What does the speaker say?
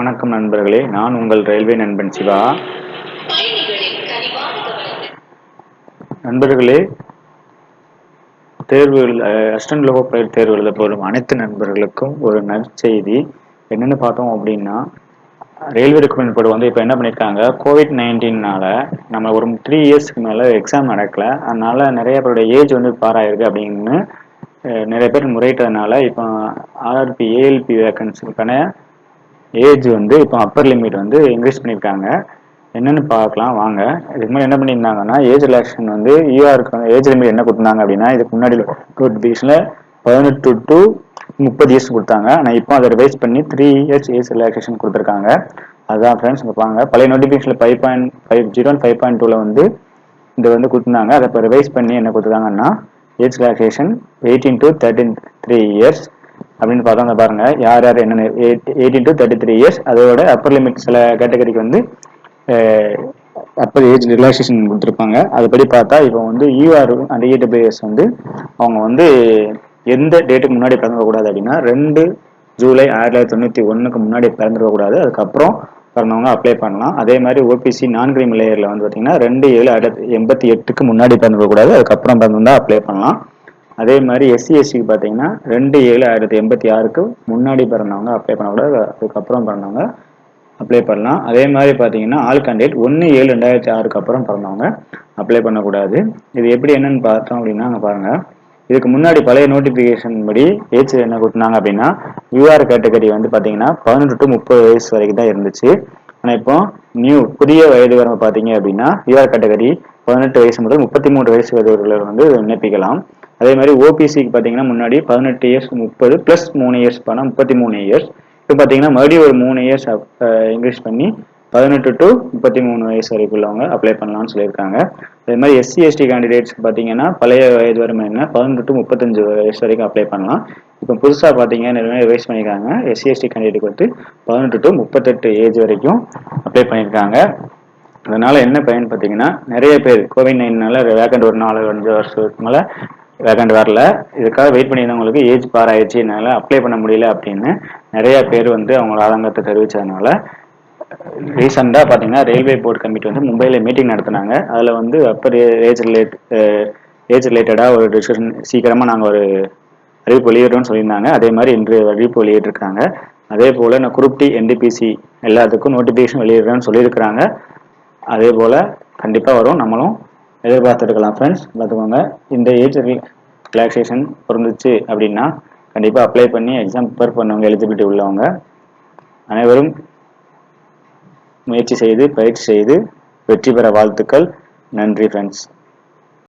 வணக்கம் நண்பர்களே நான் உங்கள் ரயில்வே நண்பன் சிவா. நண்பர்களே தேர்வு அஸ்டன் லோகோ பயிர் தேர்வு எழுத போகும் அனைத்து நண்பர்களுக்கும் ஒரு நற்செய்தி. என்னென்னு பார்த்தோம் அப்படின்னா ரயில்வே ரெக்ரூட்மெண்ட் போர்டு வந்து இப்போ என்ன பண்ணியிருக்காங்க கோவிட் நைன்டீனால் நம்ம ஒரு த்ரீ இயர்ஸ்க்கு மேலே எக்ஸாம் நடக்கல. அதனால நிறைய பேருடைய ஏஜ் வந்து பாராயிருக்கு அப்படின்னு நிறைய பேர் முறையிட்டதுனால இப்போ ஆர்பி ஏஎல்பி வேக்கன்சிக்கான ஏஜ் வந்து இப்போ அப்பர் லிமிட் வந்து இன்க்ரீஸ் பண்ணியிருக்காங்க. என்னென்னு பார்க்கலாம் வாங்க. இதுக்கு முன்னாடி என்ன பண்ணியிருந்தாங்கன்னா ஏஜ் ரிலாக்ஷன் வந்து யூஆருக்கு வந்து ஏஜ் லிமிட் என்ன கொடுத்தாங்க அப்படின்னா இதுக்கு முன்னாடி நோட்டிஃபிகேஷனில் பதினெட்டு டு முப்பது இயர்ஸ் கொடுத்தாங்க. ஆனால் இப்போ அதை ரிவைஸ் பண்ணி த்ரீ இயர்ஸ் ஏஜ் ரிலாக்ஸேஷன் கொடுத்துருக்காங்க. அதுதான் ஃப்ரெண்ட்ஸ் இங்கே பாருங்க பழைய நோட்டிஃபிகேஷனில் five point five zero five point டூவில் வந்து இது வந்து கொடுத்துருந்தாங்க. அதை இப்போ ரிவைஸ் பண்ணி என்ன கொடுத்துருக்காங்கன்னா age relaxation eighteen to thirty three years அப்படின்னு பார்த்தோம்னா பாருங்க. யார் யார் என்னென்ன eighteen to thirty three years அதோட அப்பர் லிமிட் சில கேட்டகரிக்கு வந்து அப்பர் ஏஜ் ரிலாக்ஸேஷன் கொடுத்துருப்பாங்க. அதுபடி பார்த்தா இப்போ வந்து யூஆர் அந்த இடபிள்யூஎஸ் வந்து அவங்க வந்து எந்த டேட்டுக்கு முன்னாடி பிறந்துடக்கூடாது அப்படின்னா ரெண்டு ஜூலை ஆயிரத்தி தொள்ளாயிரத்தி தொண்ணூற்றி ஒன்றுக்கு முன்னாடி பிறந்துடக்கூடாது அதுக்கப்புறம் பிறந்தவங்க அப்ளை பண்ணலாம். அதே மாதிரி ஓபிசி நான் கிரீம் லேயரில் வந்து பார்த்தீங்கன்னா ரெண்டு ஏழு ஆயிரத்தி எண்பத்தி எட்டுக்கு முன்னாடி பிறந்துடக்கூடாது அதுக்கப்புறம் பிறந்திருந்தா அப்ளை பண்ணலாம். அதே மாதிரி எஸ்சி எஸ்டிக்கு பார்த்தீங்கன்னா ரெண்டு ஏழு ஆயிரத்தி எண்பத்தி ஆறுக்கு முன்னாடி பிறந்தவங்க அப்ளை பண்ணக்கூடாது அதுக்கப்புறம் பிறந்தவங்க அப்ளை பண்ணலாம். அதே மாதிரி பார்த்தீங்கன்னா ஆல் கேண்டிடேட் ஒன்று ஏழு ரெண்டாயிரத்தி ஆறுக்கு அப்புறம் பிறந்தவங்க அப்ளை பண்ணக்கூடாது. இது எப்படி என்னன்னு பார்த்தோம் அப்படின்னா அங்கே பாருங்கள் இதுக்கு முன்னாடி பழைய நோட்டிஃபிகேஷன் படி ஏஜ் என்ன கொடுத்தாங்க அப்படின்னா யூஆர் கேட்டகரி வந்து பார்த்தீங்கன்னா பதினெட்டு டு முப்பது வயசு வரைக்கும் தான் இருந்துச்சு. ஆனால் இப்போ நியூ புதிய வயது வரம்பு பார்த்தீங்க அப்படின்னா யூஆர் கேட்டகரி பதினெட்டு வயசு முதல் முப்பத்தி மூன்று வயசு வரையில் வந்து விண்ணப்பிக்கலாம். அதே மாதிரி ஓபிசிக்கு பார்த்தீங்கன்னா முன்னாடி பதினெட்டு இயர்ஸ் முப்பது ப்ளஸ் மூணு இயர்ஸ் பண்ணால் முப்பத்தி மூணு இயர்ஸ் இப்போ பார்த்தீங்கன்னா மறுபடியும் ஒரு மூணு இயர்ஸ் இன்க்ரீஸ் பண்ணி பதினெட்டு டு முப்பத்தி மூணு வயசு வரைக்கும் உள்ளவங்க அப்ளை பண்ணலாம்னு சொல்லியிருக்காங்க. அதே மாதிரி எஸ்சி எஸ்டி கேண்டிடேட்ஸ் பார்த்தீங்கன்னா பழைய வயது வரும் என்ன பதினெட்டு டு முப்பத்தஞ்சு வயசு வரைக்கும் அப்ளை பண்ணலாம். இப்போ புதுசாக பார்த்தீங்கன்னா ரிவைஸ் பண்ணியிருக்காங்க. எஸ்சி எஸ்டி கேண்டிடேட் வந்து பதினெட்டு டு முப்பத்தெட்டு ஏஜ் வரைக்கும் அப்ளை பண்ணியிருக்காங்க. அதனால என்ன பயன் பார்த்தீங்கன்னா நிறைய பேர் கோவிட் நைன்னால வேக்கண்ட் ஒரு நாலு அஞ்சு வருஷத்துக்கு மேலே வேகண்ட் வரல. இதுக்காக வெயிட் பண்ணியிருந்தவங்களுக்கு ஏஜ் பார் ஆயிடுச்சு. என்னால் அப்ளை பண்ண முடியல அப்படின்னு நிறைய பேர் வந்து அவங்களோட ஆதங்கத்தை தெரிவித்ததுனால ரீசெண்டாக பார்த்தீங்கன்னா ரயில்வே போர்டு கமிட்டி வந்து மும்பையில் மீட்டிங் நடத்தினாங்க. அதில் வந்து அப்பர் ஏஜ் ரிலேட் ஏஜ் ரிலேட்டடாக ஒரு டிஸ்கஷன் சீக்கிரமாக நாங்கள் ஒரு அறிவிப்பு வெளியிடுறோம்னு சொல்லியிருந்தாங்க. அதே மாதிரி இன்று அறிவிப்பு வெளியிட்டிருக்காங்க. அதே போல் நான் குரூப் டி என்டிபிசி எல்லாத்துக்கும் நோட்டிஃபிகேஷன் வெளியிடுறேன்னு சொல்லியிருக்கிறாங்க. அதே போல் கண்டிப்பாக வரும். நம்மளும் எதிர்பார்த்துருக்கலாம் ஃப்ரெண்ட்ஸ் பார்த்துக்கோங்க. இந்த ஏஜ் ரிலாக்ஸேஷன் பொருந்துச்சு அப்படின்னா கண்டிப்பாக அப்ளை பண்ணி எக்ஸாம் ப்ரிப்பேர் பண்ணவங்க எலிஜிபிலிட்டி உள்ளவங்க அனைவரும் முயற்சி செய்து பயிற்சி செய்து வெற்றி பெற வாழ்த்துக்கள். நன்றி ஃப்ரெண்ட்ஸ்